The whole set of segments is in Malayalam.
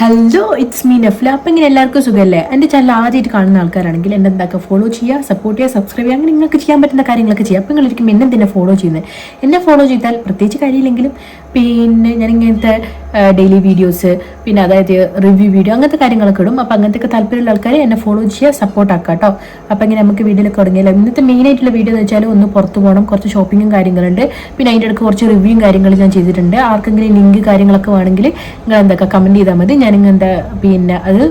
ഹലോ ഇറ്റ്സ് മീ നഫ്ല അപ്പം ഇങ്ങനെ എല്ലാവർക്കും സുഖമല്ലേ എന്റെ ചാനൽ ആദ്യമായിട്ട് കാണുന്ന ആൾക്കാരാണെങ്കിൽ എന്നെ എന്താക്കുക ഫോളോ ചെയ്യുക സപ്പോർട്ട് ചെയ്യുക സബ്സ്ക്രൈബ് ചെയ്യുക അങ്ങനെ നിങ്ങൾക്ക് ചെയ്യാൻ പറ്റുന്ന കാര്യങ്ങളൊക്കെ ചെയ്യുക അപ്പം നിങ്ങളിരിക്കും എന്നെ തന്നെ ഫോളോ ചെയ്യുന്നത് എന്നെ ഫോളോ ചെയ്താൽ പ്രത്യേകിച്ച് കാര്യമില്ലെങ്കിലും പിന്നെ ഞാൻ ഇങ്ങനത്തെ ഡെയിലി വീഡിയോസ് പിന്നെ അതായത് റിവ്യൂ വീഡിയോ അങ്ങനത്തെ കാര്യങ്ങളൊക്കെ ഇടും. അപ്പം അങ്ങനത്തെ താല്പര്യമുള്ള ആൾക്കാരെ എന്നെ ഫോളോ ചെയ്യുക സപ്പോർട്ട് ആക്കുക കേട്ടോ അപ്പം ഇങ്ങനെ നമുക്ക് വീഡിയോയിലൊക്കെ തുടങ്ങിയാലോ? ഇന്നത്തെ മെയിൻ ആയിട്ടുള്ള വീഡിയോ എന്ന് വെച്ചാൽ ഒന്ന് പുറത്ത് പോകണം. കുറച്ച് ഷോപ്പിങ്ങും കാര്യങ്ങളുണ്ട്. പിന്നെ അതിന്റെ ഇടയ്ക്ക് കുറച്ച് റിവ്യൂ കാര്യങ്ങളും ഞാൻ ചെയ്തിട്ടുണ്ട്. ആർക്കെങ്കിലും ലിങ്ക് കാര്യങ്ങളൊക്കെ വേണമെങ്കിൽ നിങ്ങൾ എന്തൊക്കെ കമന്റ് ചെയ്താൽ മതി. ഞാൻ ഇങ്ങനത്തെ പിന്നെ അത്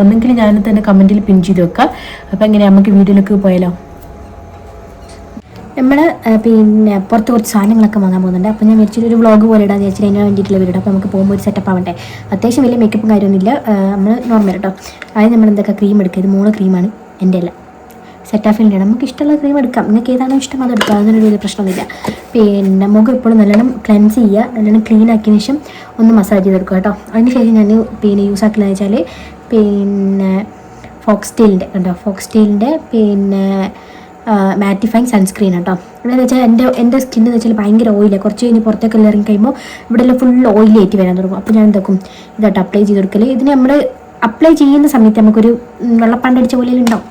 ഒന്നെങ്കിൽ ഞാൻ തന്നെ കമന്റിൽ പിൻ ചെയ്ത് വെക്കാം. അപ്പോൾ എങ്ങനെ നമുക്ക് വീഡിയോയിലേക്ക് പോയാലോ? നമ്മൾ പിന്നെ പുറത്ത് കുറച്ച് സാധനങ്ങളൊക്കെ വാങ്ങാൻ പോകുന്നുണ്ട്. അപ്പോൾ ഞാൻ വെച്ചിട്ട് ഒരു വ്ളോഗ് പോലെ ഇടാന്ന് വെച്ചാൽ അതിന് വേണ്ടിയിട്ടുള്ള വീട് അപ്പോൾ നമുക്ക് പോകുമ്പോൾ ഒരു സെറ്റപ്പ് ആവണ്ടേ? അത്യാവശ്യം വലിയ മേക്കപ്പും കാര്യമൊന്നുമില്ല. നമ്മൾ നോർമൽ കേട്ടോ ആദ്യം നമ്മൾ എന്തൊക്കെ ക്രീം എടുക്കുക? ഇത് മൂന്ന് ക്രീമാണ് എന്റെ അല്ല. സെറ്റാഫിന്റെ നമുക്ക് ഇഷ്ടമുള്ള ക്രീം എടുക്കാം. നിങ്ങൾക്ക് ഏതാണോ ഇഷ്ടം അത് എടുക്കാം. അതിനൊരു വലിയ പ്രശ്നമൊന്നുമില്ല. പിന്നെ മുഖം എപ്പോഴും നല്ലോണം ക്ലെൻസ് ചെയ്യുക. നല്ലോണം ക്ലീൻ ആക്കിയതിന് ശേഷം ഒന്ന് മസാജ് ചെയ്തെടുക്കുക കേട്ടോ. അതിന് ശേഷം ഞാൻ പിന്നെ യൂസ് ആക്കില്ലെന്ന് വെച്ചാൽ പിന്നെ ഫോക്സ് സ്റ്റീലിന്റെ കണ്ടോ? ഫോക്സ് സ്റ്റീലിന്റെ പിന്നെ മാറ്റിഫൈങ് സൺസ്ക്രീൻ കേട്ടോ. എന്താണെന്ന് വെച്ചാൽ എന്റെ എന്റെ സ്കിൻ എന്ന് വെച്ചാൽ ഭയങ്കര ഓയിലാണ് കുറച്ച് കഴിഞ്ഞ് പുറത്തേക്ക് ഇറങ്ങി കഴിയുമ്പോൾ ഇവിടെയെല്ലാം ഫുൾ ഓയിലി ആയിട്ട് വരാൻ തുടങ്ങും. അപ്പോൾ ഞാൻ എന്താക്കും? ഇതായിട്ട് അപ്ലൈ ചെയ്ത് കൊടുക്കൽ ഇതിന് നമ്മൾ അപ്ലൈ ചെയ്യുന്ന സമയത്ത് നമുക്കൊരു വെള്ളപ്പാണ്ടടിച്ച പോലെ ഉണ്ടാവും.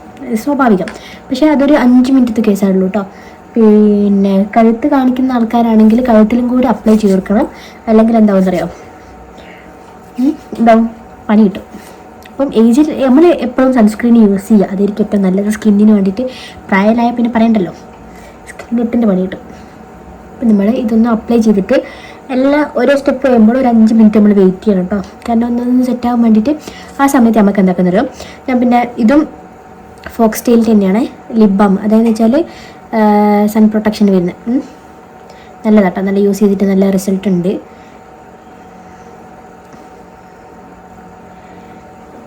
സ്വാഭാവികം. പക്ഷേ അതൊരു അഞ്ച് മിനിറ്റത്തെ കേസാണല്ലോ കേട്ടോ പിന്നെ കഴുത്ത് കാണിക്കുന്ന ആൾക്കാരാണെങ്കിൽ കഴുത്തിലും കൂടി അപ്ലൈ ചെയ്ത് കൊടുക്കണം അല്ലെങ്കിൽ എന്താവും അറിയാം എന്താവും? പണി കിട്ടും. അപ്പം ഏജിൽ നമ്മൾ എപ്പോഴും സൺസ്ക്രീൻ യൂസ് ചെയ്യുക. അതായിരിക്കും ഏറ്റവും നല്ലത്. സ്കിന്നിന് വേണ്ടിയിട്ട് പ്രായമായ പിന്നെ പറയണ്ടല്ലോ. സ്കിൻ ഒട്ടിന്റെ പണി കിട്ടും. അപ്പം നമ്മൾ ഇതൊന്ന് അപ്ലൈ ചെയ്തിട്ട് എല്ലാം ഓരോ സ്റ്റെപ്പ് കഴിയുമ്പോൾ ഒരു അഞ്ച് മിനിറ്റ് നമ്മൾ വെയിറ്റ് ചെയ്യണം കേട്ടോ കാരണം ഒന്നൊന്ന് സെറ്റ് ആകാൻ വേണ്ടിയിട്ട് ആ സമയത്ത് നമുക്ക് എന്താക്കാൻ തരും ഞാൻ പിന്നെ ഇതും ഫോക്സ് സ്റ്റൈൽ തന്നെയാണ് ലിപ് ബാം അതായത് വെച്ചാൽ സൺ പ്രൊട്ടക്ഷൻ വരുന്നത് നല്ല നല്ലതാട്ടോ. നല്ല യൂസ് ചെയ്തിട്ട് നല്ല റിസൾട്ട് ഉണ്ട്.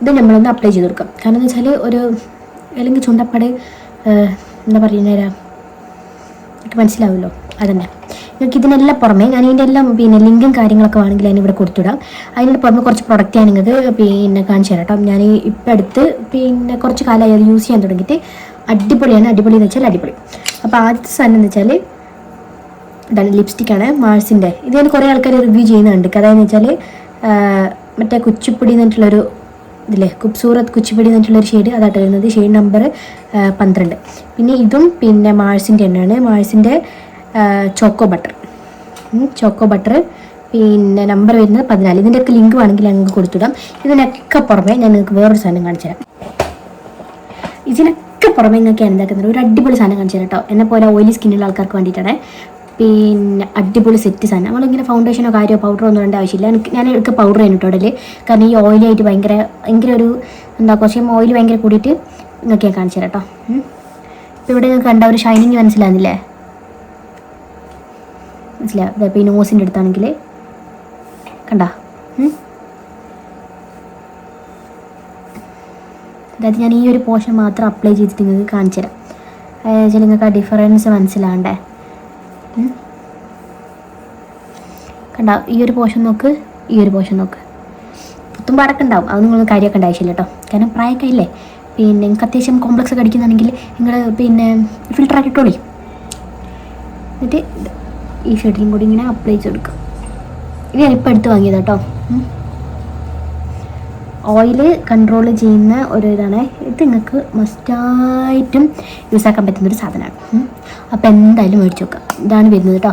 ഇത് നമ്മളൊന്ന് അപ്ലൈ ചെയ്ത് കൊടുക്കാം. കാരണം എന്ന് വെച്ചാൽ ഒരു അല്ലെങ്കിൽ ചുണ്ടപ്പാട് എന്താ പറയുന്നേരാ? മനസ്സിലാവുമല്ലോ അതന്നെ. നിങ്ങൾക്ക് ഇതിനെല്ലാം പുറമെ ഞാൻ ഇതിന്റെ എല്ലാം പിന്നെ ലിങ്കും കാര്യങ്ങളൊക്കെ വേണമെങ്കിൽ ഞാൻ ഇവിടെ കൊടുത്തുവിടാം അതിന്റെ പുറമെ കുറച്ച് പ്രൊഡക്റ്റ് ഞാൻ നിങ്ങൾക്ക് പിന്നെ കാണിച്ചു തരാം കേട്ടോ. ഞാൻ ഇപ്പം അടുത്ത് പിന്നെ കുറച്ച് കാലമായി അത് യൂസ് ചെയ്യാൻ തുടങ്ങിയിട്ട് അടിപൊളിയാണ്. അടിപൊളി എന്ന് വെച്ചാൽ അടിപൊളി. അപ്പോൾ ആദ്യത്തെ സാധനം എന്ന് വെച്ചാൽ ഇതാണ് ലിപ്സ്റ്റിക്കാണ് മാഴ്സിന്റെ ഇത് ഞാൻ കുറേ ആൾക്കാർ റിവ്യൂ ചെയ്യുന്നുണ്ട്. അതായത് വെച്ചാൽ മറ്റേ കുച്ചിപ്പൊടി എന്നിട്ടുള്ളൊരു ഇതില്ലേ കുബ്സൂറത്ത് കുച്ചിപ്പൊടി എന്നിട്ടുള്ളൊരു ഷെയ്ഡ് അതായിട്ട് വരുന്നത് ഷെയ്ഡ് നമ്പർ പന്ത്രണ്ട്. പിന്നെ ഇതും പിന്നെ മാഴ്സിന്റെ തന്നെയാണ്. മാഴ്സിന്റെ ചോക്കോ ബട്ടർ ചോക്കോ ബട്ടർ പിന്നെ നമ്പർ വരുന്നത് പതിനാല്. ഇതിന്റെയൊക്കെ ലിങ്ക് വേണമെങ്കിൽ ഞങ്ങൾക്ക് കൊടുത്തിടാം ഇതിനൊക്കെ പുറമെ ഞാൻ നിങ്ങൾക്ക് വേറൊരു സാധനം കാണിച്ചു തരാം. ഇതിനൊക്കെ പുറമെ നിങ്ങൾക്ക് എന്താക്കുന്നത് ഒരു അടിപൊളി സാധനം കാണിച്ചു തരാം കേട്ടോ. എന്നെ പോലെ ഓയിലി സ്കിന്നുള്ള ആൾക്കാർക്ക് വേണ്ടിയിട്ടാണ്. പിന്നെ അടിപൊളി സെറ്റ് സാധനം. നമ്മളിങ്ങനെ ഫൗണ്ടേഷനോ കാര്യമോ പൗഡറോ ഒന്നും ഇടേണ്ട ആവശ്യമില്ല. എനിക്ക് ഞാൻ എടുക്കുക പൗഡർ ഇടൽ. കാരണം ഈ ഓയിലായിട്ട് ഭയങ്കര ഭയങ്കര ഒരു എന്താ കുറച്ച് ഓയിൽ ഭയങ്കര കൂടിയിട്ട് നിങ്ങൾക്ക് ഞാൻ കാണിച്ചു തരാം കേട്ടോ. ഇപ്പോൾ ഇവിടെ നിങ്ങൾക്ക് കണ്ട ഒരു ഷൈനിങ് മനസ്സിലാകുന്നില്ലേ? മനസ്സിലാവും ഇപ്പോൾ ഈ നോസിന്റെ അടുത്താണെങ്കിൽ കണ്ട? അതായത് ഞാൻ ഈ ഒരു പോർഷൻ മാത്രം അപ്ലൈ ചെയ്തിട്ട് നിങ്ങൾക്ക് കാണിച്ചു തരാം. അതായത് നിങ്ങൾക്ക് ആ ഡിഫറൻസ് മനസ്സിലാണ്ടേ. കണ്ട? ഈ ഒരു പോർഷൻ നോക്ക് ഈ ഒരു പോർഷൻ നോക്ക്. പുത്തും ഉണ്ടാവും. അത് നിങ്ങൾ കാര്യമൊക്കെ ആവശ്യമില്ല കേട്ടോ. കാരണം പ്രായമൊക്കെ ഇല്ലേ പിന്നെ നിങ്ങൾക്ക് അത്യാവശ്യം കോംപ്ലക്സ് ഒക്കെ അടിക്കുന്നുണ്ടെങ്കിൽ നിങ്ങൾ പിന്നെ ഫിൽട്ടർ ആക്കിയിട്ടോളി എന്നിട്ട് ഈ ഷർട്ടിലും കൂടി ഇങ്ങനെ അപ്ലൈ ചെയ്ത് കൊടുക്കുക ഇത് ഞാനിപ്പോൾ എടുത്ത് വാങ്ങിയത് കേട്ടോ ഓയിൽ കൺട്രോൾ ചെയ്യുന്ന ഒരു ഇതാണ് ഇത് നിങ്ങൾക്ക് മസ്റ്റായിട്ടും യൂസ് ആക്കാൻ പറ്റുന്ന ഒരു സാധനമാണ്. അപ്പോൾ എന്തായാലും മേടിച്ച് നോക്കുക ഇതാണ് വരുന്നത് കേട്ടോ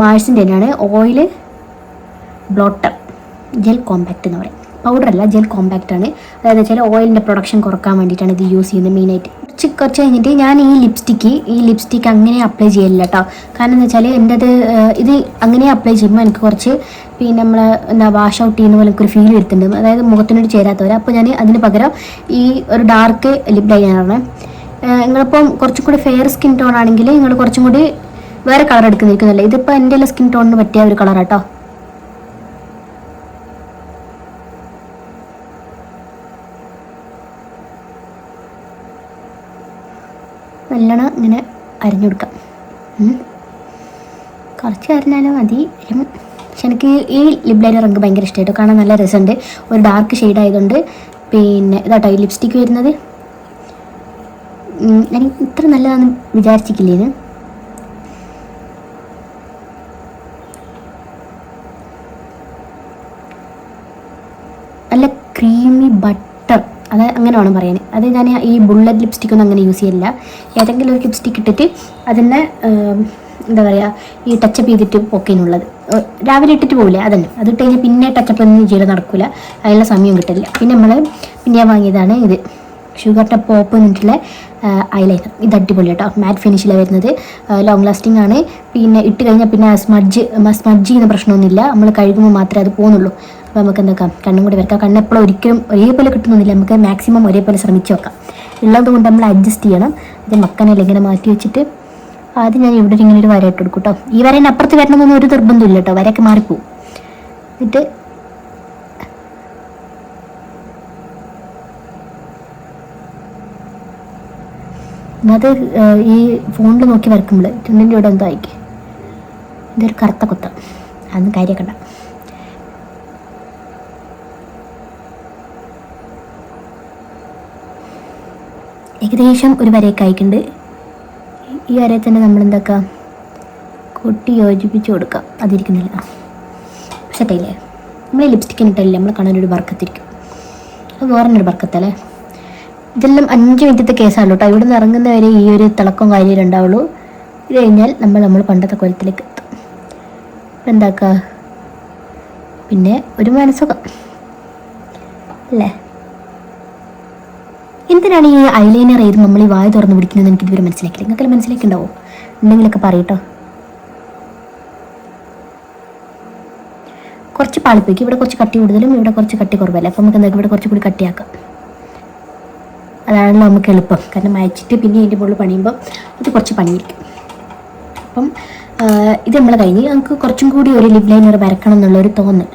മാഴ്സിന്റെ തന്നെയാണ് ഓയിൽ ബ്ലോട്ടർ ജെൽ കോമ്പാക്റ്റ് എന്ന് പറയും. പൗഡർ അല്ല ജെൽ കോമ്പാക്റ്റ് ആണ്. അതായത് വെച്ചാൽ ഓയിലിന്റെ പ്രൊഡക്ഷൻ കുറയ്ക്കാൻ വേണ്ടിയിട്ടാണ് ഇത് യൂസ് ചെയ്യുന്നത് മെയിനായിട്ട് കുറച്ച് കുറച്ച് കഴിഞ്ഞിട്ട് ഞാൻ ഈ ലിപ്സ്റ്റിക്ക് ഈ ലിപ്സ്റ്റിക്ക് അങ്ങനെ അപ്ലൈ ചെയ്യലില്ല കേട്ടോ കാരണം എന്ന് വെച്ചാൽ എന്റെ അത് ഇത് അങ്ങനെ അപ്ലൈ ചെയ്യുമ്പോൾ എനിക്ക് കുറച്ച് പിന്നെ നമ്മൾ എന്താ വാഷ് ഔട്ട് ചെയ്യുന്ന പോലെ എനിക്കൊരു ഫീൽ വരുത്തുന്നുണ്ട് അതായത് മുഖത്തിനോട് ചേരാത്തവരെ. അപ്പോൾ ഞാൻ അതിന് പകരം ഈ ഒരു ഡാർക്ക് ലിപ് ലൈനറാണ് നിങ്ങളിപ്പം കുറച്ചും കൂടി ഫെയർ സ്കിൻ ടോൺ ആണെങ്കിൽ നിങ്ങൾ കുറച്ചും കൂടി വേറെ കളർ എടുക്കുന്നിരിക്കുന്നില്ല ഇതിപ്പോൾ എന്റെ സ്കിൻ ടോണിന് പറ്റിയ ഒരു കളറാട്ടോ നല്ലോണം ഇങ്ങനെ അരിഞ്ഞു കൊടുക്കാം. കുറച്ച് അരിഞ്ഞാലും മതി. പക്ഷെ എനിക്ക് ഈ ലിപ് ലൈനർ എനിക്ക് ഭയങ്കര ഇഷ്ടമായിട്ടോ കാണാൻ നല്ല രസമുണ്ട്. ഒരു ഡാർക്ക് ഷെയ്ഡ് ആയതുകൊണ്ട് പിന്നെ ഇതാട്ടോ ഈ ലിപ്സ്റ്റിക്ക് വരുന്നത്. എനിക്ക് ഇത്ര നല്ലതാണെന്ന് വിചാരിച്ചിട്ടില്ലേന് നല്ല ക്രീമി ബട്ടർ അത് അങ്ങനെ വേണം പറയാൻ അത് ഞാൻ ഈ ബുള്ളറ്റ് ലിപ്സ്റ്റിക് ഒന്നും അങ്ങനെ യൂസ് ചെയ്യില്ല ഏതെങ്കിലും ഒരു ലിപ്സ്റ്റിക് ഇട്ടിട്ട് അതിനെ എന്താ പറയുക ഈ ടച്ചപ്പ് ചെയ്തിട്ട് പൊക്കേനുള്ളത് രാവിലെ ഇട്ടിട്ട് പോകില്ല അതന്നെ അത് ഇട്ട് കഴിഞ്ഞാൽ പിന്നെ ടച്ചപ്പ് ഒന്നും ചെയ്ത് നടക്കില്ല അതിനുള്ള സമയം കിട്ടില്ല പിന്നെ നമ്മൾ പിന്നെ വാങ്ങിയതാണ് ഇത് ഷുഗർ ടപ്പ് പോപ്പ് എന്നിട്ടുള്ള ഐലൈനർ ഇത് അടിപൊളി കേട്ടോ. മാറ്റ് ഫിനിഷിലാണ് വരുന്നത്. ലോങ് ലാസ്റ്റിംഗ് ആണ്. പിന്നെ ഇട്ട് കഴിഞ്ഞാൽ പിന്നെ സ്മഡ്ജ് സ്മഡ്ജ് ചെയ്യുന്ന പ്രശ്നമൊന്നുമില്ല. നമ്മൾ കഴുകുമ്പോൾ മാത്രമേ അത് പോകുന്നുള്ളൂ അപ്പോൾ നമുക്ക് എന്താക്കാം കണ്ണും കൂടി വരക്കാം. കണ്ണ് എപ്പോഴും ഒരിക്കലും ഒരേപോലെ കിട്ടുന്നില്ല നമുക്ക് മാക്സിമം ഒരേപോലെ ശ്രമിച്ചു വെക്കാം ഉള്ളത് കൊണ്ട് നമ്മൾ അഡ്ജസ്റ്റ് ചെയ്യണം. ഇത് മക്കനെ ഇങ്ങനെ മാറ്റി വെച്ചിട്ട്. ആദ്യം ഞാൻ ഇവിടെ ഇങ്ങനെ ഒരു വരയിട്ട് കൊടുക്കും കേട്ടോ ഈ വരേന്റെ അപ്പുറത്ത് വരണമെന്നൊന്നും ഒരു നിർബന്ധമില്ല കേട്ടോ വരയൊക്കെ മാറിപ്പോവും. എന്നിട്ട് അത് ഈ ഫോണിൽ നോക്കി വരക്കുമ്പോൾ ചുണ്ടിന്റെ ഇവിടെ എന്തോ ആയിക്കേ. ഇതൊരു കറുത്ത കുത്ത. അതൊന്നും കാര്യക്കണ്ട. ഏകദേശം ഒരു വരയൊക്കെ ആയിട്ടുണ്ട്. ഈ വരയെ തന്നെ നമ്മൾ എന്താക്കാം കൊട്ടി യോജിപ്പിച്ച് കൊടുക്കാം. അതിരിക്കുന്നില്ല. സെറ്റായില്ലേ? നമ്മൾ ഈ ലിപ്സ്റ്റിക്കിന് ഇട്ടല്ലേ? നമ്മൾ കാണാനൊരു വർക്കത്തിരിക്കും. അത് വേറെ ഒരു വർക്കത്തല്ലേ? ഇതെല്ലാം അഞ്ച് മിനിറ്റത്തെ കേസാണ് കേട്ടോ ഇവിടെ നിന്ന് ഇറങ്ങുന്ന വരെ ഈ ഒരു തിളക്കം കാര്യം ഉണ്ടാവുള്ളൂ. ഇത് കഴിഞ്ഞാൽ നമ്മൾ നമ്മൾ പണ്ടത്തെ കൊലത്തിലേക്ക് എത്തും. എന്താക്കുക പിന്നെ ഒരു മനസ്സുഖം. അല്ലേ? എന്തിനാണ് ഈ ഐലൈനർ ചെയ്ത് നമ്മൾ ഈ വായ തുറന്ന് പിടിക്കുന്നത് എനിക്ക് ഇതുവരെ മനസ്സിലാക്കില്ല നിങ്ങൾക്ക് മനസ്സിലാക്കിണ്ടാവോ ഉണ്ടെങ്കിലൊക്കെ പറയട്ടോ. കുറച്ച് പാളിപ്പോയിക്ക്. ഇവിടെ കുറച്ച് കട്ടി കൂടുതലും ഇവിടെ കുറച്ച് കട്ടി കുറവല്ല? അപ്പോൾ നമുക്ക് എന്താ ഇവിടെ കുറച്ച് കൂടി കട്ടിയാക്കാം. അതാണല്ലോ നമുക്ക് എളുപ്പം. കാരണം അയച്ചിട്ട് പിന്നെ അതിന്റെ മുകളിൽ പണിയുമ്പോൾ അത് കുറച്ച് പണിയിരിക്കും അപ്പം ഇത് നമ്മൾ കഴിഞ്ഞ് നമുക്ക് കുറച്ചും കൂടി ഒരു ലിപ് ലൈനർ വരക്കണം എന്നുള്ളൊരു തോന്നൽ.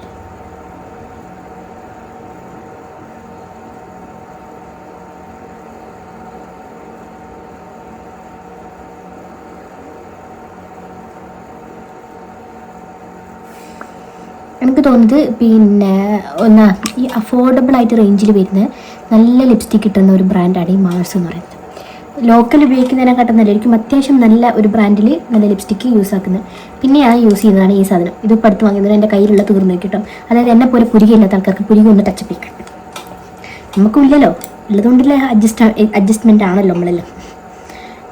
എനിക്ക് തോന്നുന്നത് പിന്നെ ഒന്ന് ഈ അഫോർഡബിൾ ആയിട്ട് റേഞ്ചിൽ വരുന്ന നല്ല ലിപ്സ്റ്റിക് കിട്ടുന്ന ഒരു ബ്രാൻഡാണ് ഈ മാർസ് എന്ന് പറയുന്നത്. ലോക്കൽ ഉപയോഗിക്കുന്നതിനെക്കാട്ടും നല്ല എനിക്കും അത്യാവശ്യം നല്ല ഒരു ബ്രാൻഡിൽ നല്ല ലിപ്സ്റ്റിക്ക് യൂസ് ആക്കുന്നത് പിന്നെ ഞാൻ യൂസ് ചെയ്യുന്നതാണ് ഈ സാധനം. ഇത് ഇപ്പോൾ അടുത്ത് വാങ്ങിയത് എന്റെ കയ്യിലുള്ള തീർന്നു കിട്ടും. അതായത് എന്നെ പോലെ പുരികയില്ലാത്ത ആൾക്കാർക്ക് പുരിക ഒന്ന് ടച്ച് ചെയ്യണം നമുക്കില്ലല്ലോ ഉള്ളതുകൊണ്ടുള്ള അഡ്ജസ്റ്റ് അഡ്ജസ്റ്റ്മെന്റ് ആണല്ലോ നമ്മളെല്ലാം.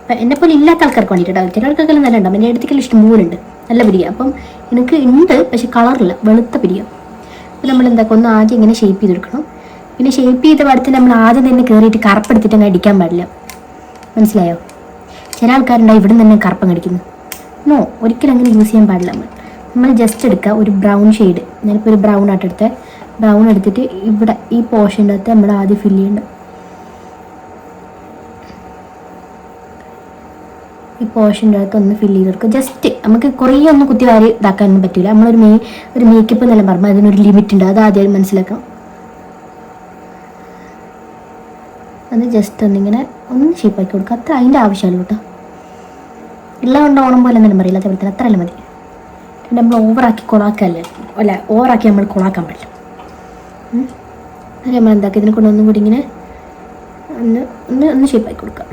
അപ്പം എന്നെ പോലെ ഇല്ലാത്ത ആൾക്കാർക്ക് വേണ്ടിയിട്ടോ. ചില ആൾക്കാർക്കെല്ലാം നല്ല ഉണ്ടാവും. എന്റെ അടുത്തേക്കെല്ലാം ഇഷ്ടം പോലുണ്ട് നല്ല പിരിക അപ്പം എനിക്ക് ഉണ്ട് പക്ഷെ കളറില്ല വെളുത്ത പിരിക അപ്പം നമ്മൾ എന്താക്കും ഒന്ന് ആദ്യം ഇങ്ങനെ ഷേപ്പ് ചെയ്തെടുക്കണം. പിന്നെ ഷേപ്പ് ചെയ്ത പടത്ത് നമ്മൾ ആദ്യം തന്നെ കയറിയിട്ട് കറുപ്പെടുത്തിട്ട് അങ്ങ് അടിക്കാൻ പാടില്ല. മനസ്സിലായോ? ചില ആൾക്കാരുണ്ടാവും ഇവിടെ നിന്ന് തന്നെ കറുപ്പം കടിക്കുന്നു നോ ഒരിക്കലും അങ്ങനെ യൂസ് ചെയ്യാൻ പാടില്ല നമ്മൾ. നമ്മൾ ജസ്റ്റ് എടുക്കുക ഒരു ബ്രൗൺ ഷെയ്ഡ് ഞാനിപ്പോൾ ഒരു ബ്രൗൺ ആയിട്ട് എടുത്ത്. ബ്രൗൺ എടുത്തിട്ട് ഇവിടെ ഈ പോർഷന്റെ അകത്ത് നമ്മൾ ആദ്യം ഫില്ല് ചെയ്യേണ്ടത് ഈ പോർഷന്റെ അകത്ത് ഒന്ന് ഫില്ല് ചെയ്ത് കൊടുക്കുക ജസ്റ്റ് നമുക്ക് കുറേ ഒന്നും കുത്തി വാരി ഇതാക്കാനൊന്നും പറ്റില്ല നമ്മളൊരു മേ ഒരു മേക്കപ്പ് എന്നെല്ലാം പറഞ്ഞു അതിനൊരു ലിമിറ്റ് ഉണ്ട്. അത് ആദ്യം മനസ്സിലാക്കാം. അത് ജസ്റ്റ് ഒന്നിങ്ങനെ ഒന്ന് ഷേപ്പാക്കി കൊടുക്കുക അത്ര അതിന്റെ ആവശ്യമല്ല കേട്ടോ. എല്ലാം കൊണ്ട് ഓണം പോലെ എന്തെങ്കിലും പറയില്ല. അതേപോലെ തന്നെ അത്രയല്ല മതി. നമ്മൾ ഓവറാക്കി കൊളാക്കല്ലേ? അല്ല ഓവറാക്കി നമ്മൾ കൊളാക്കാൻ പറ്റില്ല. അത് നമ്മൾ എന്താക്കി? ഇതിനെ കൊണ്ട് ഒന്നും കൂടി ഇങ്ങനെ ഒന്ന് ഒന്ന് ഒന്ന് ഷേപ്പാക്കി കൊടുക്കാം.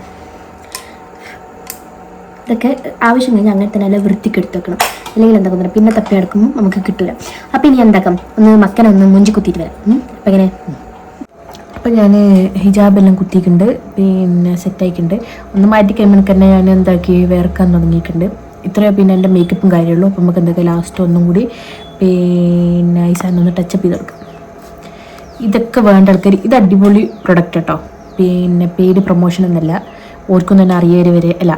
ഇതൊക്കെ ആവശ്യം കഴിഞ്ഞാൽ അങ്ങനെ തന്നെ നല്ല വൃത്തിക്ക് എടുത്ത് വെക്കണം. അല്ലെങ്കിൽ എന്താക്കും പറയുക പിന്നെ തപ്പി അടക്കുമ്പോൾ നമുക്ക് കിട്ടില്ല അപ്പം ഇനി എന്താക്കാം? ഒന്ന് മക്കനെ ഒന്ന് മുഞ്ചി കുത്തിയിട്ട് വരാം. അപ്പം എങ്ങനെ അപ്പം ഞാൻ ഹിജാബെല്ലാം കുത്തിയിട്ടുണ്ട്. പിന്നെ സെറ്റായിട്ടുണ്ട് ഒന്ന് മാറ്റി കഴിയുമ്പോൾ തന്നെ ഞാൻ എന്താക്കി വേർക്കാൻ തുടങ്ങിയിട്ടുണ്ട്. ഇത്രയും പിന്നെ എന്റെ മേക്കപ്പും കാര്യമുള്ളൂ. അപ്പം നമുക്ക് എന്തൊക്കെ? ലാസ്റ്റ് ഒന്നും കൂടി പിന്നെ ഈ സാധനം ഒന്ന് ടച്ചപ്പ് ചെയ്ത് കൊടുക്കാം. ഇതൊക്കെ വേണ്ട ആൾക്കാർ ഇത് അടിപൊളി പ്രൊഡക്റ്റ് കേട്ടോ. പിന്നെ പേര് പ്രൊമോഷൻ എന്നല്ല. ഓർക്കൊന്നും തന്നെ അറിയൽ വരെ അല്ല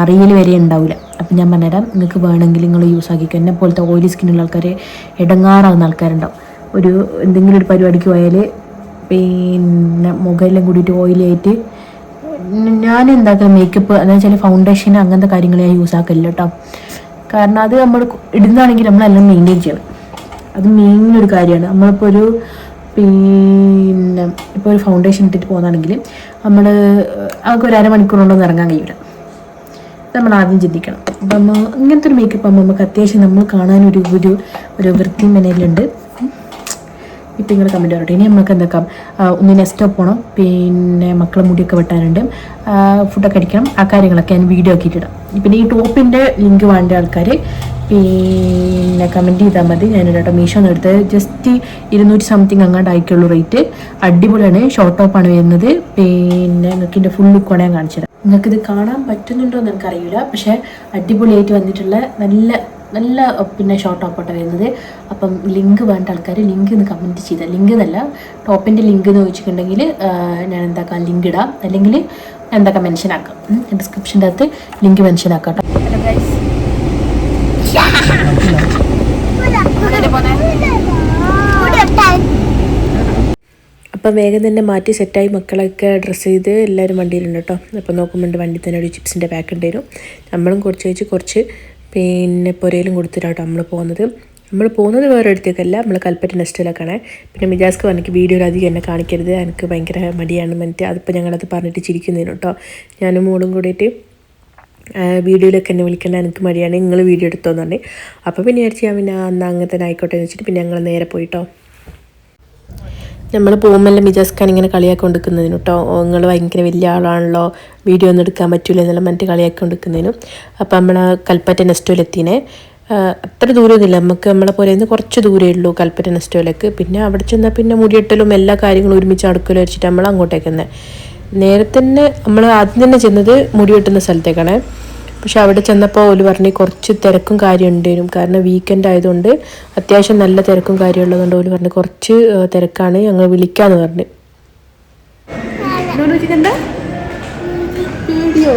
അറിയൽ വരെ ഉണ്ടാവില്ല. അപ്പം ഞാൻ പറഞ്ഞുതരാം നിങ്ങൾക്ക് വേണമെങ്കിൽ നിങ്ങൾ യൂസ് ആക്കിക്കോ. എന്നെ പോലത്തെ ഓയിലി സ്കിന്നുള്ള ആൾക്കാരെ ഇടങ്ങാറാകുന്ന ആൾക്കാരുണ്ടാവും. ഒരു എന്തെങ്കിലും ഒരു പരിപാടിക്ക് പോയാൽ പിന്നെ മുഖമെല്ലാം കൂടിയിട്ട് ഓയിലായിട്ട് ഞാൻ എന്താക്കുക മേക്കപ്പ് എന്ന് വെച്ചാൽ ഫൗണ്ടേഷൻ അങ്ങനത്തെ കാര്യങ്ങൾ ഞാൻ യൂസ് ആക്കില്ല കേട്ടോ കാരണം അത് നമ്മൾ ഇടുന്നതാണെങ്കിൽ നമ്മളെല്ലാം മെയിന്റെയിൻ ചെയ്യണം. അത് മെയിൻ ഒരു കാര്യമാണ്. നമ്മളിപ്പോൾ ഒരു പിന്നെ ഇപ്പോൾ ഒരു ഫൗണ്ടേഷൻ ഇട്ടിട്ട് പോകുന്നതാണെങ്കിൽ നമ്മൾ ആകെ ഒരു അരമണിക്കൂർ കൊണ്ടൊന്നും ഇറങ്ങാൻ കഴിയില്ല നമ്മൾ ആദ്യം ചിന്തിക്കണം. അപ്പം ഇങ്ങനത്തെ ഒരു മേക്കപ്പ് ആകുമ്പോൾ നമുക്ക് അത്യാവശ്യം നമ്മൾ കാണാൻ ഒരു ഒരു ഒരു വൃത്തി മെനയിലുണ്ട് ഇപ്പം നിങ്ങൾ കമന്റ് പറയട്ടെ ഇനി നമുക്ക് എന്താക്കാം ഒന്ന് നെസ്റ്റോ പോകണം പിന്നെ മക്കളെ മുടിയൊക്കെ വെട്ടാനുണ്ട്. ഫുഡൊക്കെ അടിക്കണം. ആ കാര്യങ്ങളൊക്കെ ഞാൻ വീഡിയോ ആക്കിയിട്ടിടാം പിന്നെ ഈ ടോപ്പിന്റെ ലിങ്ക് വേണ്ട ആൾക്കാർ പിന്നെ കമന്റ് ചെയ്താൽ മതി. കേട്ടോ മീഷോ എന്ന് എടുത്തത്. ജസ്റ്റ് ഇരുന്നൂറ്റി സംതിങ് അങ്ങോട്ട് ആയിക്കുള്ളൂ റേറ്റ് അടിപൊളിയാണ്. ഷോർട്ട് ടോപ്പാണ് വരുന്നത്. പിന്നെ നിങ്ങൾക്ക് ഇതിന്റെ ഫുൾ ലുക്ക് ഞാൻ കാണിച്ചു നിങ്ങൾക്ക് ഇത് കാണാൻ പറ്റുന്നുണ്ടോ എന്ന് എനിക്കറിയില്ല പക്ഷേ അടിപൊളിയായിട്ട് വന്നിട്ടുള്ള നല്ല നല്ല പിന്നെ ഷോർട്ട് ടോപ്പോട്ട് വരുന്നത്. അപ്പം ലിങ്ക് വേണ്ട ആൾക്കാർ ലിങ്ക് ഒന്ന് കമന്റ് ചെയ്താൽ ലിങ്ക് എന്നല്ല ടോപ്പിന്റെ ലിങ്ക് എന്ന് ചോദിച്ചിട്ടുണ്ടെങ്കിൽ ഞാൻ എന്താക്കാം? ലിങ്ക് ഇടാം. അല്ലെങ്കിൽ എന്താക്കാം? മെൻഷൻ ആക്കാം. ഡിസ്ക്രിപ്ഷന്റെ അകത്ത് ലിങ്ക് മെൻഷൻ ആക്കാം കേട്ടോ ഹലോ ഗൈസ് അപ്പം വേഗം തന്നെ മാറ്റി സെറ്റായി മക്കളൊക്കെ ഡ്രസ്സ് ചെയ്ത് എല്ലാവരും വണ്ടിയിലുണ്ട് കേട്ടോ. അപ്പം നോക്കുമ്പോൾ വണ്ടി തന്നെ ഒരു ചിപ്സിന്റെ പാക്ക് ഉണ്ടായിരുന്നു നമ്മളും കുറച്ച് വെച്ച് കുറച്ച് പിന്നെ പുരയിലും കൊടുത്തിട്ടാട്ടോ നമ്മൾ പോകുന്നത്. നമ്മൾ പോകുന്നത് വേറെ അടുത്തേക്കല്ല നമ്മൾ കൽപ്പറ്റ നെസ്റ്റിലൊക്കെയാണ് പിന്നെ മിജാസ്ക്ക് പറഞ്ഞിട്ട് വീഡിയോയിൽ അധികം എന്നെ കാണിക്കരുത്. എനിക്ക് ഭയങ്കര മടിയാണ് മറ്റേ. അതിപ്പോൾ ഞങ്ങളത് പറഞ്ഞിട്ട് ചിരിക്കുന്നതിന് കേട്ടോ. ഞാനും മോളും കൂടിയിട്ട് വീഡിയോയിലൊക്കെ എന്നെ വിളിക്കേണ്ട എനിക്ക് മടിയാണ്. നിങ്ങൾ വീഡിയോ എടുത്തോന്ന് പറഞ്ഞു. അപ്പോൾ പിന്നെ വിചാരിച്ചു ഞാൻ പിന്നെ അന്ന് അങ്ങനെ തന്നെ ആയിക്കോട്ടെ എന്ന് വെച്ചിട്ട് പിന്നെ ഞങ്ങൾ നേരെ പോയിട്ടോ നമ്മൾ പോകുമ്പോൾ മിജാസ്ഖാൻ ഇങ്ങനെ കളിയാക്കി കൊണ്ടിരിക്കുന്നതിനും കേട്ടോ നിങ്ങൾ ഭയങ്കര വലിയ ആളാണല്ലോ വീഡിയോ ഒന്നും എടുക്കാൻ പറ്റില്ല എന്നുള്ള മറ്റു കളിയാക്കി കൊണ്ടിരിക്കുന്നതിനും അപ്പോൾ നമ്മൾ കൽപ്പറ്റ നെസ്റ്റോയിലെത്തിനെ. അത്ര ദൂരമൊന്നുമില്ല നമുക്ക് നമ്മളെ പോലെ നിന്ന് കുറച്ച് ദൂരമേ ഉള്ളൂ കൽപ്പറ്റ നെസ്റ്റോയിലേക്ക്. പിന്നെ അവിടെ ചെന്നാൽ പിന്നെ മുടിയെട്ടലും എല്ലാ കാര്യങ്ങളും ഒരുമിച്ച് അടുക്കലും വെച്ചിട്ട് നമ്മൾ അങ്ങോട്ടേക്ക് തന്നെ നേരെ തന്നെ നമ്മൾ ആദ്യം തന്നെ ചെന്നത് മുടി വെട്ടുന്ന സ്ഥലത്തേക്കാണ്. പക്ഷെ അവിടെ ചെന്നപ്പോൾ ഓൽ പറഞ്ഞു കുറച്ച് തിരക്കും കാര്യം ഉണ്ടായിരുന്നു കാരണം വീക്കെൻഡ് ആയതുകൊണ്ട് അത്യാവശ്യം നല്ല തിരക്കും കാര്യം ഉള്ളതുകൊണ്ട് ഓൽ പറഞ്ഞ് കുറച്ച് തിരക്കാണ് ഞങ്ങൾ വിളിക്കാന്ന് പറഞ്ഞു. വീഡിയോ.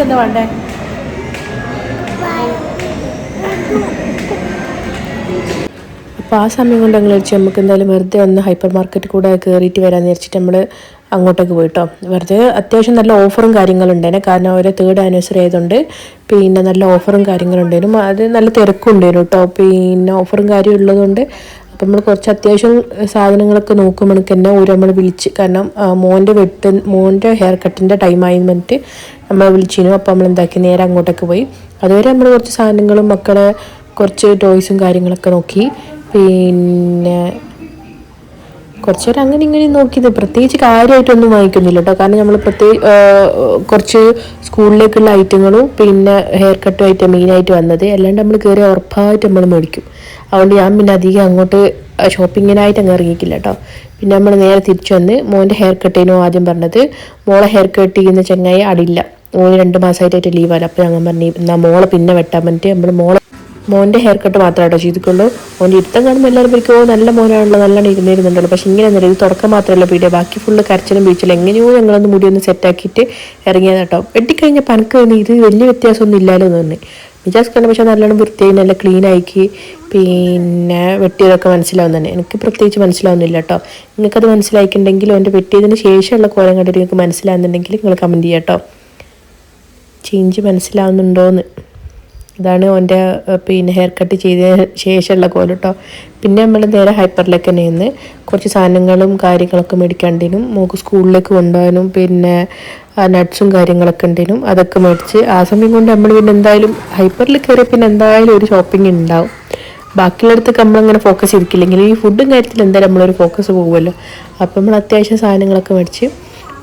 എന്താ വേണ്ടേ? അപ്പോൾ ആ സമയം കൊണ്ട് ഞങ്ങൾ വെച്ച് നമുക്ക് എന്തായാലും വെറുതെ ഒന്ന് ഹൈപ്പർ മാർക്കറ്റ് കൂടെ കയറിയിട്ട് വരാമെന്ന് വിചാരിച്ചിട്ട് നമ്മൾ അങ്ങോട്ടേക്ക് പോയിട്ടോ. വെറുതെ അത്യാവശ്യം നല്ല ഓഫറും കാര്യങ്ങളുണ്ടേനെ കാരണം അവരെ തേർഡ് ആനിവേഴ്സറി ആയതുകൊണ്ട് പിന്നെ നല്ല ഓഫറും കാര്യങ്ങളുണ്ടായിരുന്നു. അത് നല്ല തിരക്കും ഉണ്ടായിരുന്നു കേട്ടോ. പിന്നെ ഓഫറും കാര്യം ഉള്ളതുകൊണ്ട് അപ്പം നമ്മൾ കുറച്ച് അത്യാവശ്യം സാധനങ്ങളൊക്കെ നോക്കുമ്പോൾ തന്നെ ഒരു നമ്മൾ വിളിച്ച് കാരണം മോന്റെ വെട്ട് മോന്റെ ഹെയർ കട്ടിന്റെ ടൈമായി വന്നിട്ട് നമ്മൾ വിളിച്ചിരുന്നു. അപ്പോൾ നമ്മൾ എന്താക്കി? നേരെ അങ്ങോട്ടേക്ക് പോയി. അതുവരെ നമ്മൾ കുറച്ച് സാധനങ്ങളും മക്കളെ കുറച്ച് ടോയ്സും കാര്യങ്ങളൊക്കെ നോക്കി. പിന്നെ കുറച്ച് നേരം അങ്ങനെ ഇങ്ങനെ നോക്കിയത്. പ്രത്യേകിച്ച് കാര്യമായിട്ടൊന്നും വാങ്ങിക്കുന്നില്ല കേട്ടോ കാരണം നമ്മൾ പ്രത്യേക കുറച്ച് സ്കൂളിലേക്കുള്ള ഐറ്റങ്ങളും പിന്നെ ഹെയർ കട്ടും ആയിട്ട് മെയിനായിട്ട് വന്നത്. അല്ലാണ്ട് നമ്മൾ കയറി ഉറപ്പായിട്ട് നമ്മൾ മേടിക്കും. അതുകൊണ്ട് ഞാൻ പിന്നെ അധികം അങ്ങോട്ട് ഷോപ്പിങ്ങിനായിട്ട് അങ്ങ് ഇറങ്ങിക്കില്ല കേട്ടോ പിന്നെ നമ്മൾ നേരെ തിരിച്ചു വന്ന് മോന്റെ ഹെയർ കട്ടിനോ ആദ്യം പറഞ്ഞത് മോളെ ഹെയർ കട്ട് ചെയ്യുന്ന ചങ്ങായി അടില്ല മോന് രണ്ട് മാസമായിട്ടായിട്ട് ലീവാണ് അപ്പോൾ ഞങ്ങൾ പറഞ്ഞു എന്നാൽ മോളെ പിന്നെ വെട്ടാൻ പറ്റി നമ്മൾ മോളെ മോന്റെ ഹെയർ കട്ട് മാത്രമായിട്ടോ ചെയ്തിട്ടുള്ളൂ. മോന്റെ ഇരുത്തം കാണുമ്പോൾ എല്ലാവരും പിടിക്കുമോ നല്ല മോനാണല്ലോ നല്ലോണം ഇരുന്നിരുന്നുണ്ടല്ലോ. പക്ഷേ ഇങ്ങനെ ഒന്നും ഇത് തുടക്കം മാത്രമല്ല വീഡിയോ ബാക്കി ഫുള്ള് കരച്ചിലും ബീച്ചിലും എങ്ങനെയോ ഞങ്ങളൊന്ന് മുടി ഒന്ന് സെറ്റാക്കിയിട്ട് ഇറങ്ങിയത് കേട്ടോ വെട്ടിക്കഴിഞ്ഞപ്പോൾ പനക്ക് തോന്നി ഇത് വലിയ വ്യത്യാസമൊന്നും ഇല്ലല്ലോ എന്ന് പറഞ്ഞു വിചാരിച്ച് കണ്ട പക്ഷേ നല്ലോണം വൃത്തിയായി നല്ല ക്ലീൻ ആക്കി പിന്നെ വെട്ടിയതൊക്കെ മനസ്സിലാവും തന്നെ. എനിക്ക് പ്രത്യേകിച്ച് മനസ്സിലാവുന്നില്ല കേട്ടോ നിങ്ങൾക്കത് മനസ്സിലായിട്ടുണ്ടെങ്കിൽ എന്റെ വെട്ടിയതിന് ശേഷമുള്ള കോലം കണ്ടിട്ട് നിങ്ങൾക്ക് മനസ്സിലാവുന്നുണ്ടെങ്കിൽ നിങ്ങൾ കമന്റ് ചെയ്യാം കേട്ടോ ചേഞ്ച് മനസ്സിലാവുന്നുണ്ടോയെന്ന് ഇതാണ് ഓന്റെ പിന്നെ ഹെയർ കട്ട് ചെയ്ത ശേഷമുള്ള കോൽ കേട്ടോ പിന്നെ നമ്മൾ നേരെ ഹൈപ്പറിലേക്ക് തന്നെ നിന്ന് കുറച്ച് സാധനങ്ങളും കാര്യങ്ങളൊക്കെ മേടിക്കേണ്ടതിനും മോക്ക് സ്കൂളിലേക്ക് കൊണ്ടുപോകാനും പിന്നെ നട്ട്സും കാര്യങ്ങളൊക്കെ ഉണ്ടെങ്കിലും അതൊക്കെ മേടിച്ച് ആ സമയം കൊണ്ട് നമ്മൾ പിന്നെ എന്തായാലും ഹൈപ്പറിൽ കയറി പിന്നെ എന്തായാലും ഒരു ഷോപ്പിംഗ് ഉണ്ടാവും ബാക്കിയുള്ളിടത്തൊക്കെ നമ്മളിങ്ങനെ ഫോക്കസ് ചെയ്തിട്ടില്ലെങ്കിൽ ഈ ഫുഡും കാര്യത്തിൽ എന്തായാലും നമ്മളൊരു ഫോക്കസ് പോകുമല്ലോ അപ്പം നമ്മൾ അത്യാവശ്യം സാധനങ്ങളൊക്കെ മേടിച്ച്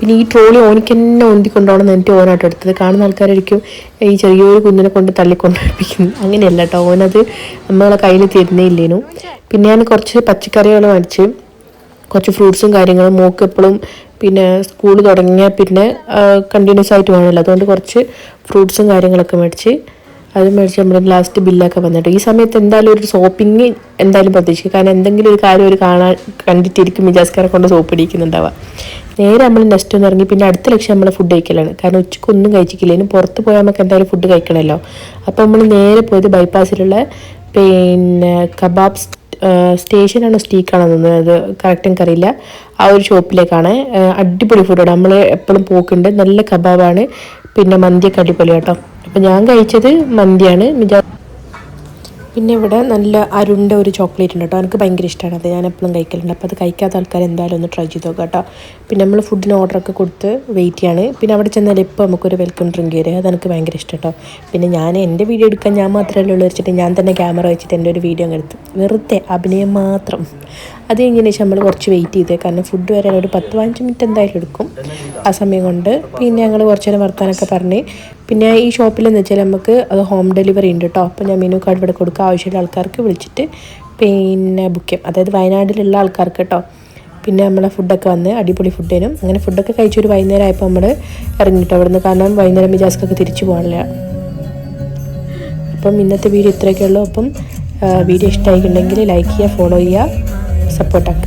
പിന്നെ ഈ ട്രോളി ഓനിക്ക് തന്നെ ഒന്തി എന്നിട്ട് ഓനായിട്ട് എടുത്തത്. കാണുന്ന ആൾക്കാരായിരിക്കും ഈ ചെറിയൊരു കുഞ്ഞിനെ കൊണ്ട് തള്ളിക്കൊണ്ടിരിപ്പിക്കുന്നു അങ്ങനെയല്ല കേട്ടോ ഓനത് നമ്മളെ കയ്യിൽ തരുന്നേ ഇല്ലേനു പിന്നെ ഞാൻ കുറച്ച് പച്ചക്കറികൾ വാങ്ങിച്ച് കുറച്ച് ഫ്രൂട്ട്സും കാര്യങ്ങളും മോക്ക് എപ്പോഴും പിന്നെ സ്കൂൾ തുടങ്ങിയാൽ പിന്നെ കണ്ടിന്യൂസ് ആയിട്ട് വേണമല്ലോ. അതുകൊണ്ട് കുറച്ച് ഫ്രൂട്ട്സും കാര്യങ്ങളൊക്കെ മേടിച്ച് അത് മേടിച്ച് നമ്മൾ ലാസ്റ്റ് ബില്ലൊക്കെ വന്നിട്ട്. ഈ സമയത്ത് എന്തായാലും ഒരു സോപ്പിങ് എന്തായാലും പ്രതീക്ഷിക്കും. കാരണം എന്തെങ്കിലും ഒരു കാര്യം ഒരു കാണാൻ കണ്ടിട്ടിരിക്കും മിജാസ്കാരെ കൊണ്ട് സോപ്പ് ഇടിക്കുന്നുണ്ടാവുക നേരെ നമ്മൾ നെക്സ്റ്റ് ഒന്ന് ഇറങ്ങി പിന്നെ അടുത്ത ലക്ഷ്യം നമ്മൾ ഫുഡ് കഴിക്കലാണ്. കാരണം ഉച്ചയ്ക്ക് ഒന്നും കഴിച്ചിട്ടില്ല ഇനി പുറത്ത് പോയാൽ നമുക്ക് എന്തായാലും ഫുഡ് കഴിക്കണമല്ലോ അപ്പോൾ നമ്മൾ നേരെ പോയത് ബൈപ്പാസിലുള്ള പിന്നെ കബാബ് സ്റ്റേഷനാണോ സ്റ്റീക്കാണോ തോന്നുന്നത് കറക്റ്റ് എനിക്കറിയില്ല ആ ഒരു ഷോപ്പിലേക്കാണ് അടിപൊളി ഫുഡാണ് നമ്മൾ എപ്പോഴും പോക്കുണ്ട്. നല്ല കബാബാണ് പിന്നെ മന്തിയൊക്കെ അടിപൊളി കേട്ടോ അപ്പം ഞാൻ കഴിച്ചത് മന്തിയാണ്. മിജാ പിന്നെ ഇവിടെ നല്ല അരുണ്ട ഒരു ചോക്ലേറ്റ് ഉണ്ട് കേട്ടോ. എനിക്ക് ഭയങ്കര ഇഷ്ടമാണ് അത്. ഞാൻ എപ്പോഴും കഴിക്കലുണ്ട്. അപ്പോൾ അത് കഴിക്കാത്ത ആൾക്കാർ എന്തായാലും ഒന്ന് ട്രൈ ചെയ്ത് നോക്കാം കേട്ടോ. പിന്നെ നമ്മൾ ഫുഡിന് ഓർഡറൊക്കെ കൊടുത്ത് വെയിറ്റ് ചെയ്യാണ്. പിന്നെ അവിടെ ചെന്നാൽ ഇപ്പോൾ നമുക്കൊരു വെൽക്കം ഡ്രിങ്ക് വരും. അത് എനിക്ക് ഭയങ്കര ഇഷ്ടം കേട്ടോ. പിന്നെ ഞാൻ എന്റെ വീഡിയോ എടുക്കാൻ ഞാൻ മാത്രമല്ലേ ഉള്ളൂ വെച്ചിട്ട് ഞാൻ തന്നെ ക്യാമറ വെച്ചിട്ട് എന്റെ ഒരു വീഡിയോ അങ്ങ് എടുത്തു. വെറുതെ അഭിനയം മാത്രം. അത് കഴിഞ്ഞതിന് ശേഷം നമ്മൾ കുറച്ച് വെയിറ്റ് ചെയ്തേ. കാരണം ഫുഡ് വരാൻ ഒരു പത്ത് പതിനഞ്ച് മിനിറ്റ് എന്തായാലും എടുക്കും ആ സമയം കൊണ്ട്. പിന്നെ ഞങ്ങൾ കുറച്ച് നേരം വർത്താനൊക്കെ പറഞ്ഞ്. പിന്നെ ഈ ഷോപ്പിലെന്ന് വെച്ചാൽ നമുക്ക് അത് ഹോം ഡെലിവറി ഉണ്ട് കേട്ടോ അപ്പോൾ ഞാൻ മെനു കാർഡ് ഇവിടെ കൊടുക്കുക ആവശ്യമുള്ള ആൾക്കാർക്ക് വിളിച്ചിട്ട് പിന്നെ ബുക്ക് ചെയ്യും. അതായത് വയനാട്ടിലുള്ള ആൾക്കാർക്ക് കേട്ടോ പിന്നെ നമ്മളെ ഫുഡൊക്കെ വന്ന് അടിപൊളി ഫുഡിനും അങ്ങനെ ഫുഡൊക്കെ കഴിച്ചൊരു വൈകുന്നേരം ആയപ്പോൾ നമ്മൾ ഇറങ്ങിട്ടോ അവിടുന്ന് കാരണം വൈകുന്നേരം മിജാസ്ക്കൊക്കെ തിരിച്ചു പോകാനില്ല. അപ്പം ഇന്നത്തെ വീഡിയോ ഇത്രയൊക്കെ ഉള്ളൂ. അപ്പം വീഡിയോ ഇഷ്ടമായിട്ടുണ്ടെങ്കിൽ ലൈക്ക് ചെയ്യുക ഫോളോ ചെയ്യുക. सपोर्ट